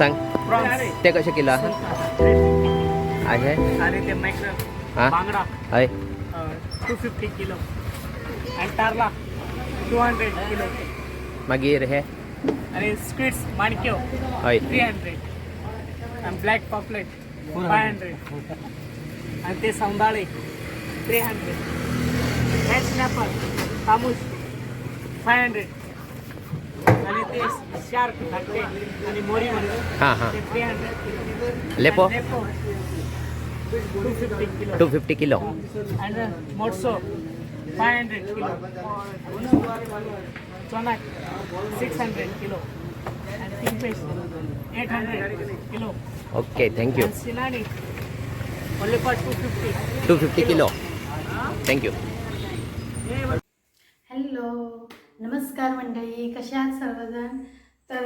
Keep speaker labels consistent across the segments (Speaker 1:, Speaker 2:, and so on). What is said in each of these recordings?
Speaker 1: सांग. ते कसे किलो? आहे
Speaker 2: ते मायक्रो
Speaker 1: हा?
Speaker 2: बांगडा.
Speaker 1: आहे.
Speaker 2: Two fifty kilo. आणि टू हंड्रेड किलो.
Speaker 1: मागीर हे.
Speaker 2: आणि स्क्विड्स माणक्यो.
Speaker 1: हय
Speaker 2: थ्री हंड्रेड आणि ब्लॅक पॉपलेट फाय हंड्रेड आणि ते सौंदाळे थ्री हंड्रेड हॅच स्नॅपर तामूस फाय हंड्रेड आणि ते शार्क धाकटे आणि मोरी म्हणून
Speaker 1: हां हां
Speaker 2: हंड्रेड
Speaker 1: लेपो
Speaker 2: two fifty kilo
Speaker 1: two fifty kilo
Speaker 2: and Motso, 500 kilo. Chonak, 600 kilo. And Kingfish, 800 kilo.
Speaker 1: Okay thank you
Speaker 2: And Sinani, only for 250.
Speaker 1: Two fifty kilo thank you
Speaker 3: नमस्कार मंडळी कसे आहात सर्वजण? तर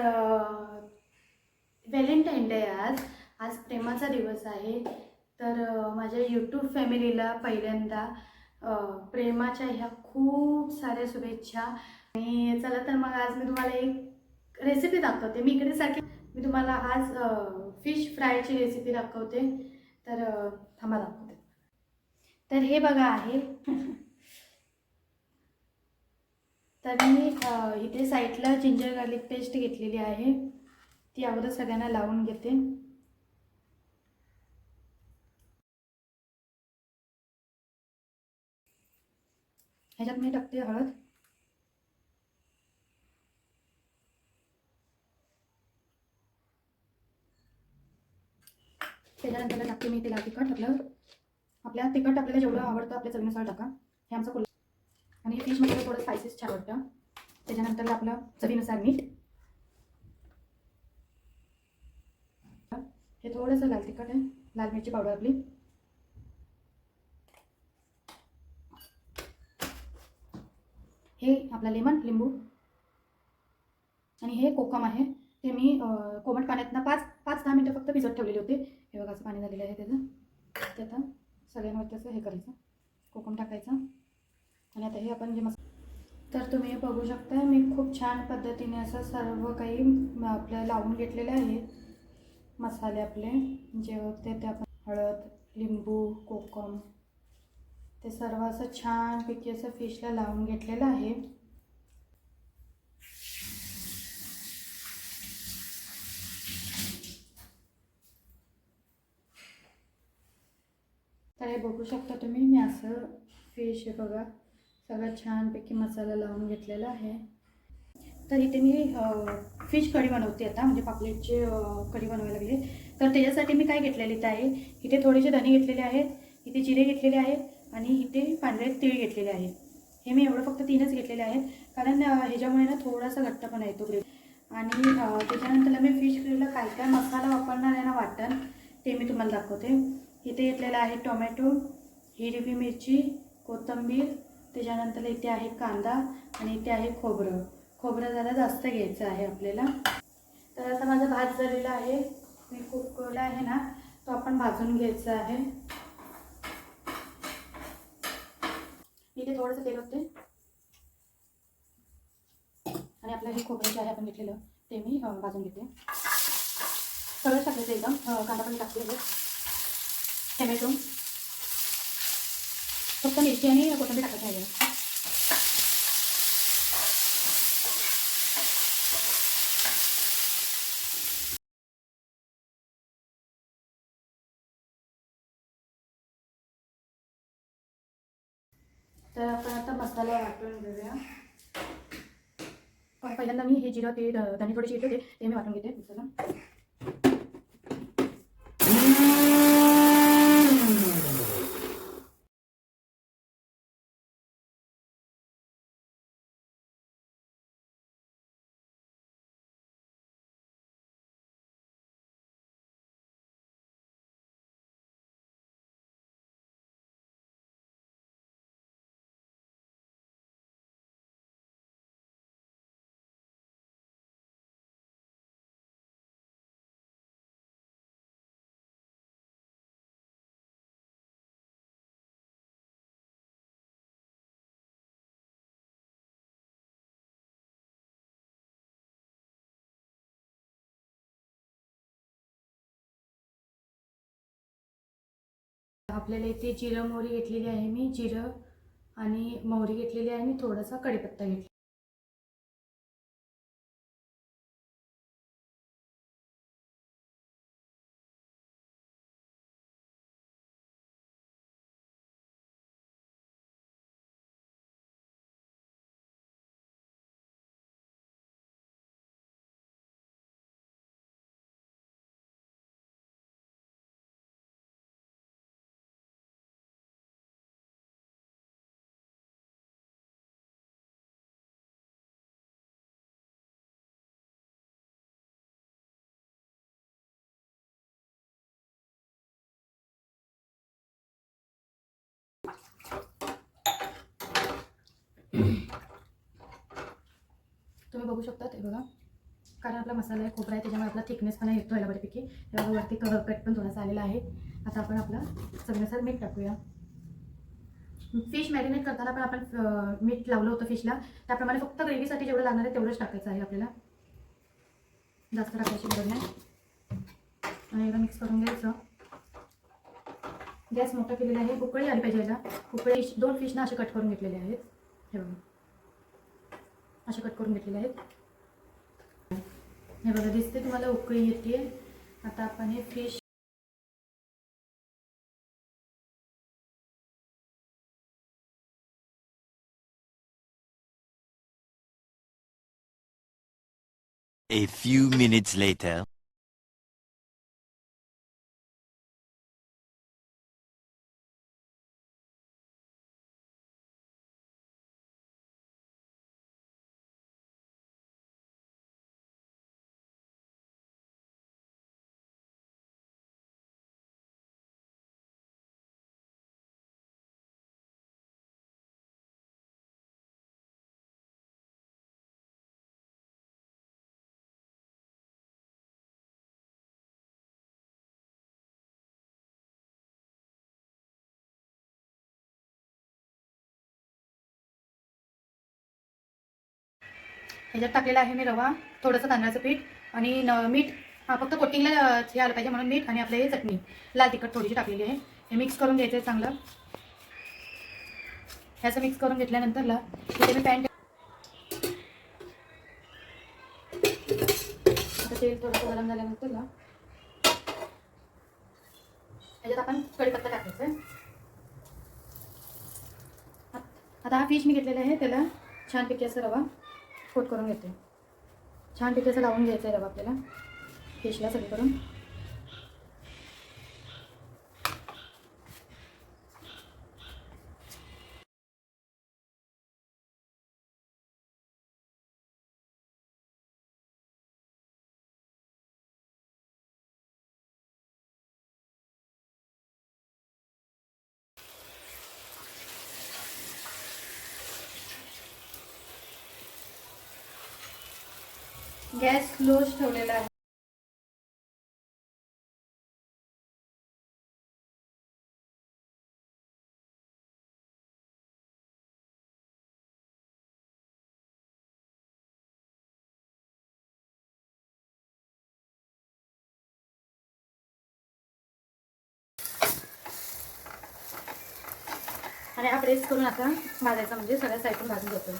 Speaker 3: व्हॅलेंटाईन डे आज. आज प्रेमाचा दिवस आहे. तर माझ्या यूट्यूब फॅमिलीला पहिल्यांदा प्रेमाच्या ह्या खूप साऱ्या शुभेच्छा. आणि चला तर मग आज मी तुम्हाला एक रेसिपी दाखवते. मी इकडे सारखी मी तुम्हाला आज फिश फ्रायची रेसिपी दाखवते. तर थांबा दाखवते. तर हे बघा आहे. तर मी इथे साईडला जिंजर गार्लिक पेस्ट घेतलेली आहे. ती अगोदर सगळ्यांना लावून घेते. ह्याच्यात मी टाकते हळद. त्याच्यानंतर टाकते मी तिला तिखट आपलं आपल्या तिखट आपल्याला जेवढं आवडतं आपल्या चवीनुसार टाका. हे आमचं आणि फिशमध्ये थोडं स्पायसेस छान वाटतं. त्याच्यानंतर आपलं चवीनुसार मीठ. हे थोडंसं लाल तिखट आहे. लाल मिरची पावडर आपली. हे आपला लेमन लिंबू. आणि हे कोकम आहे. ते मी कोमट पाण्यातनं पाच पाच दहा मिनटं फक्त भिजत ठेवलेले होते. हे बघा असं पाणी झालेलं आहे त्याचं. ते आता सगळ्यांवर त्याचं हे करायचं. कोकम टाकायचं. आणि आता हे आपण जे मस्त तर तुम्ही बघू शकता मी खूप छान पद्धतीने असं सर्व काही आपलं लावून घेतलेले आहे. मसाले आपले जे होते ते आपण हळद लिंबू कोकम ते सर्व असं छानपैकी असं फिशला लावून घेतलेलं आहे. तर हे बघू शकता तुम्ही मी असं फिश हे बघा. सगळं छानपैकी मसाला लावून घेतलेला आहे. तर इथे मी फिश कढी बनवते आता म्हणजे पापलेटची कढी बनवायला लागली. तर त्याच्यासाठी मी काय घेतलेली इथे आहे इथे थोडेसे धने घेतलेले आहेत इथे जिरे घेतलेले आहेत आणि इथे पांढरे तीळ घेतलेले आहेत. हे मी एवढं फक्त तीनच घेतलेले आहेत कारण ह्याच्यामुळे ना थोडासा घट्टपणा येतो ग्रेव्ही आणि त्याच्यानंतर मी फिश ग्रेव्हीला काय काय मसाला वापरणार आहे ना वाटण ते मी तुम्हाला दाखवते. इथे घेतलेलं आहे टोमॅटो हिरवी मिरची कोथिंबीर त्याच्यानंतर इथे आहे कांदा आणि इथे आहे खोबरं. खोबरं जरा जास्त घ्यायचं आहे आपल्याला. तर आता माझा भात झालेला आहे. मी कुकरला आहे ना तो आपण भाजून घ्यायचा आहे. इथे थोडंसं तेल होते आणि आपलं हे खोबरं जे आहे आपण घेतलेलं ते मी भाजून घेते. सगळं टाकायचं एकदम कांदा पण टाकलेलं टमॅटो फक्त मिरची आणि कोथंबीर टाकायची आहे तर आपण आता मसाला वाटून घेऊया पहिल्यांदा मी हे जिरं ते धने थोडेसे येते ते मी वाटून घेते मिक्सरला आपल्याला इथे जिरं मोहरी घेतलेली आहे मी जिरं आणि मोहरी घेतलेली आहे आणि थोडासा कढीपत्ता घेतला तुम्ही बघू शकता ते बघा. कारण आपला मसाला आहे खोबरा आहे त्याच्यामुळे आपला थिकनेस पण येतो याला बऱ्यापैकी. त्याला वरती कलर कट पण थोडासा आलेला आहे. आता आपण आपला चवीनुसार मीठ टाकूया. फिश मॅरिनेट करताना पण आपण मीठ लावलं होतं फिशला त्याप्रमाणे फक्त ग्रेव्हीसाठी जेवढं लागणार आहे तेवढंच टाकायचं आहे आपल्याला. जास्त टाकायची गरज नाही. आणि एकदा मिक्स करून घ्यायचं. गॅस मोठा केलेला आहे. उकळी आली पाहिजे याला. उकळी दोन फिशना असे कट करून घेतलेले आहेत. हे बघा. असे कट करून घेतलेले आहेत. हे बघा दिसते तुम्हाला उकळी येते आता आपण हे fish
Speaker 4: A few minutes later.
Speaker 3: ह्याच्यात टाकलेला आहे मी रवा थोडंसं तांदळाचं पीठ आणि न मीठ. हा फक्त कोटिंगला हे आलं पाहिजे म्हणून मीठ आणि आपलं हे चटणी. लाल तिखट थोडीशी टाकलेली आहे. हे मिक्स करून घ्यायचं आहे चांगलं. ह्याचं मिक्स करून घेतल्यानंतरला इथे मी पॅन आता तेल थोडंसं गरम झाल्यानंतरला ह्याच्यात आपण कढीपत्ता टाकायचं आहे. आता हा फिश मी घेतलेला आहे त्याला छानपैकी असं रवा. कोट करून घेते. छानपैकी असं लावून घ्यायचं आहे रवा आपल्याला. फिशला सगळीकडून. गॅस स्लोच ठेवलेला आहे. आणि हा प्रेस करून आता भाजायचा म्हणजे सगळ्या साईडून भाजून जातो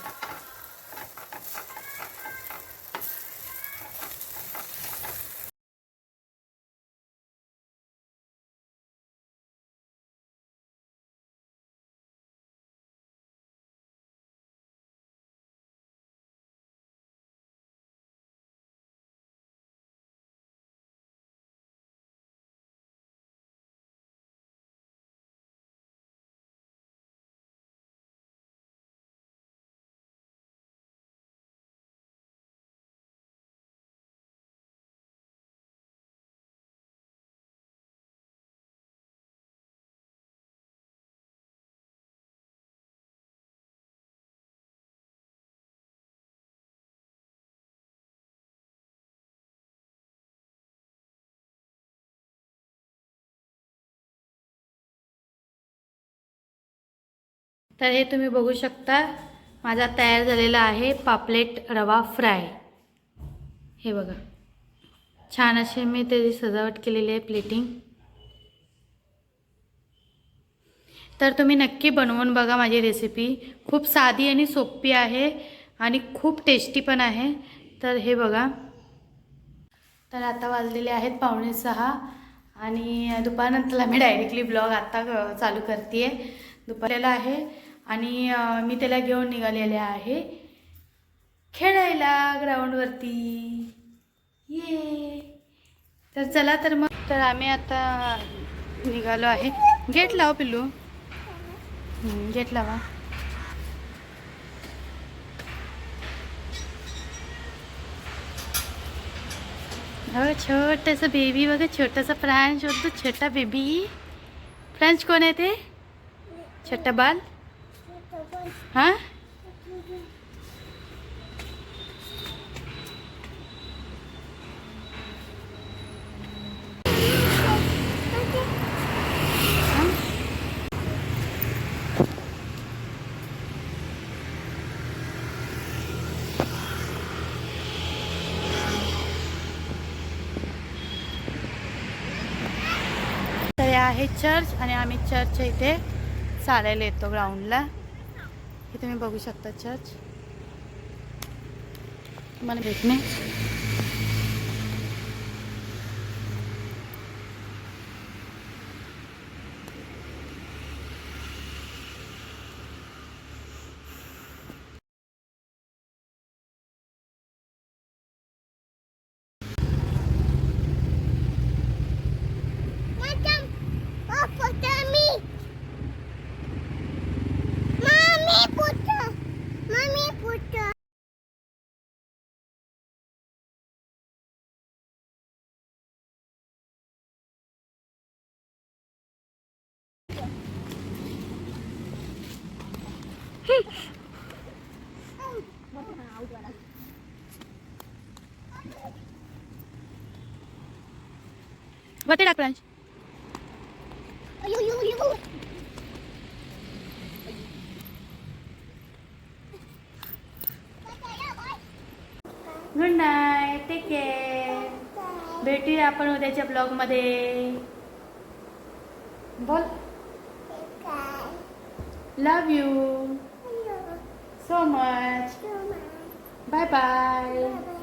Speaker 3: तर हे तुम्ही बघू शकता. माझा तयार झालेला आहे पापलेट रवा फ्राय. हे बघा. छान असे मी त्याची सजावट केलेली आहे प्लेटिंग. तर तुम्ही नक्की बनवून बघा माझी रेसिपी. खूप साधी आणि सोपी आहे आणि खूप टेस्टी पण आहे. तर हे बघा. तर आता वाजलेले आहेत पावणे सहा आणि दुपारनंतरला मी डायरेक्टली ब्लॉग आता चालू करते आहे दुपारला आहे. आणि मी त्याला घेऊन निघालेले आहे. खेळायला ग्राउंडवरती. ये. तर चला तर मग. तर आम्ही आता निघालो आहे. गेट लाव पिल्लू. गेट लावा. बघा छोटंसं बेबी बघा छोटंसं फ्रान्स होतो छोटा बेबी फ्रान्स कोण आहे ते? छोटा बाल? हां? आहे चर्च आणि आम्ही चर्चच्या इथे चालायला येतो ग्राउंडला हे तुम्ही बघू शकता चर्च तुम्हाला भेटणे. वरती टाक फ्रान्स गुड नाईट टेक केअर भेटूया आपण उद्याच्या ब्लॉगमध्ये. बोल. Love you so much bye bye